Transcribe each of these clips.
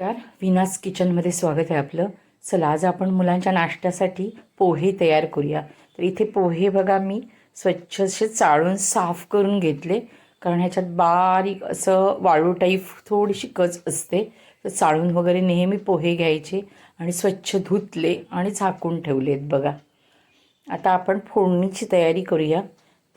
नमस्कार. विनास किचनमध्ये स्वागत आहे आपलं. चला आज आपण मुलांच्या नाश्त्यासाठी पोहे तयार करूया. तर इथे पोहे बघा मी स्वच्छ असे चाळून साफ करून घेतले. कारण ह्याच्यात बारीक असं वाळू टाईप थोडीशी कच असते. तर चाळून वगैरे नेहमी पोहे घ्यायचे आणि स्वच्छ धुतले आणि झाकून ठेवलेत बघा. आता आपण फोडणीची तयारी करूया.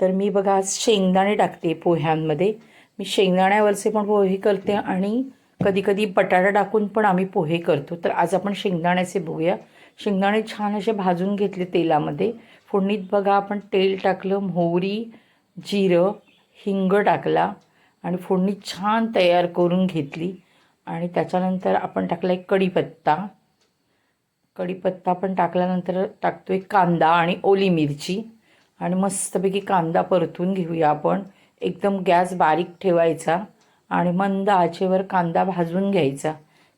तर मी बघा आज शेंगदाणे टाकते पोह्यांमध्ये. मी शेंगदाण्यावरचे पण पोहे करते आणि कधी कधी बटाटा टाकून पण आम्ही पोहे करतो. तर आज आपण शेंगदाण्याचे बघूया. शेंगदाणे छान असे भाजून घेतले तेलामध्ये. फोडणीत बघा आपण तेल टाकलं मोहरी जिरं हिंग टाकला आणि फोडणी छान तयार करून घेतली. आणि त्याच्यानंतर आपण टाकला एक कढीपत्ता. कढीपत्ता पण टाकल्यानंतर टाकतो एक कांदा आणि ओली मिरची. आणि मस्तपैकी कांदा परतून घेऊया आपण. एकदम गॅस बारीक ठेवायचा. आणि मंद आचेवर कांदा भाजून घ्यायचा.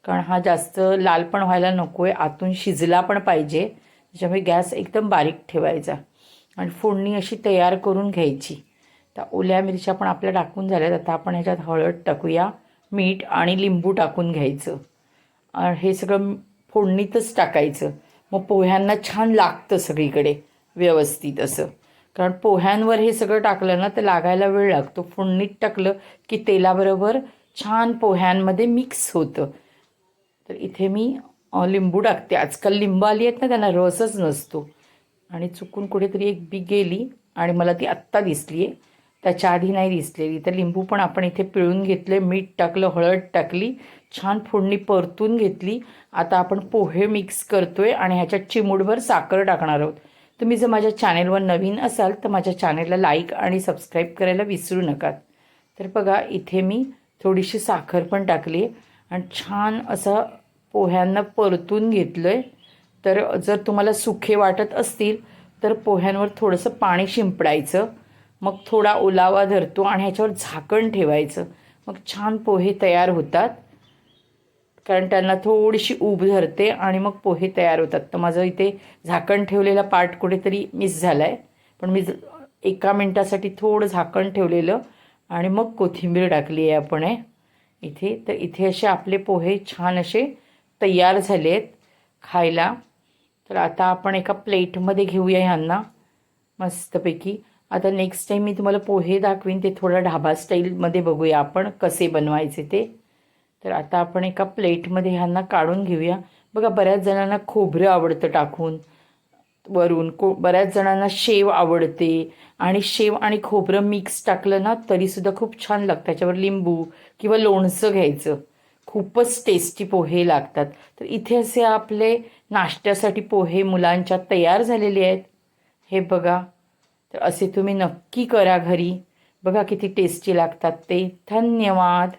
कारण हा जास्त लाल पण व्हायला नको आहे आतून शिजला पण पाहिजे. त्याच्यामुळे गॅस एकदम बारीक ठेवायचा. आणि फोडणी अशी तयार करून घ्यायची. तर ओल्या मिरच्या पण आपल्या टाकून झाल्यात. आता आपण ह्याच्यात हळद टाकूया मीठ आणि लिंबू टाकून घ्यायचं. हे सगळं फोडणीतच टाकायचं. मग पोह्यांना छान लागतं सगळीकडे व्यवस्थित असं. कारण पोह्यांवर हे सगळं टाकलं ना तर लागायला वेळ लागतो. फोडणीत टाकलं की तेलाबरोबर छान पोह्यांमध्ये मिक्स होतं. तर इथे मी लिंबू टाकते. आजकाल लिंबू आली आहेत ना त्यांना रसच नसतो. आणि चुकून कुठेतरी एक बी गेली आणि मला ती आत्ता दिसली आहे त्याच्या आधी नाही दिसलेली. तर लिंबू पण आपण इथे पिळून घेतले मीठ टाकलं हळद टाकली छान फोडणी परतून घेतली. आता आपण पोहे मिक्स करतोय आणि ह्याच्यात चिमूडभर साखर टाकणार आहोत. तुम्ही जर माझ्या चॅनेलवर नवीन असाल तर माझ्या चॅनेलला लाईक आणि सबस्क्राईब करायला विसरू नका तर बघा इथे मी थोडीशी साखर पण टाकली आणि छान असं पोह्यांना परतून घेतलं आहे तर जर तुम्हाला सुखे वाटत असतील तर पोह्यांवर थोडंसं पाणी शिंपडायचं. मग थोडा ओलावा धरतो आणि ह्याच्यावर झाकण ठेवायचं. मग छान पोहे तयार होतात. कारण त्यांना थोडीशी ऊब धरते आणि मग पोहे तयार होतात. तर माझं इथे झाकण ठेवलेला पार्ट कुठेतरी मिस झाला आहे पण मी एका मिनटासाठी थोडं झाकण ठेवलेलं आणि मग कोथिंबीर टाकली आहे आपण आहे इथे. तर इथे असे आपले पोहे छान असे तयार झाले आहेत खायला. तर आता आपण एका प्लेटमध्ये घेऊया ह्यांना मस्तपैकी. आता नेक्स्ट टाईम मी तुम्हाला पोहे दाखवीन ते थोडं ढाबा स्टाईलमध्ये बघूया आपण कसे बनवायचे ते. तर आता आपण एका प्लेटमध्ये ह्यांना काढून घेऊया. बघा बऱ्याच जणांना खोबरं आवडतं टाकून. वरून को बऱ्याच जणांना शेव आवडते. आणि शेव आणि खोबरं मिक्स टाकलं ना तरीसुद्धा खूप छान लागतं. त्याच्यावर लिंबू किंवा लोणचं घ्यायचं. खूपच टेस्टी पोहे लागतात. तर इथे असे आपले नाश्त्यासाठी पोहे मुलांच्या तयार झालेले आहेत. हे बघा. तर असे तुम्ही नक्की करा घरी. बघा किती टेस्टी लागतात ते. धन्यवाद.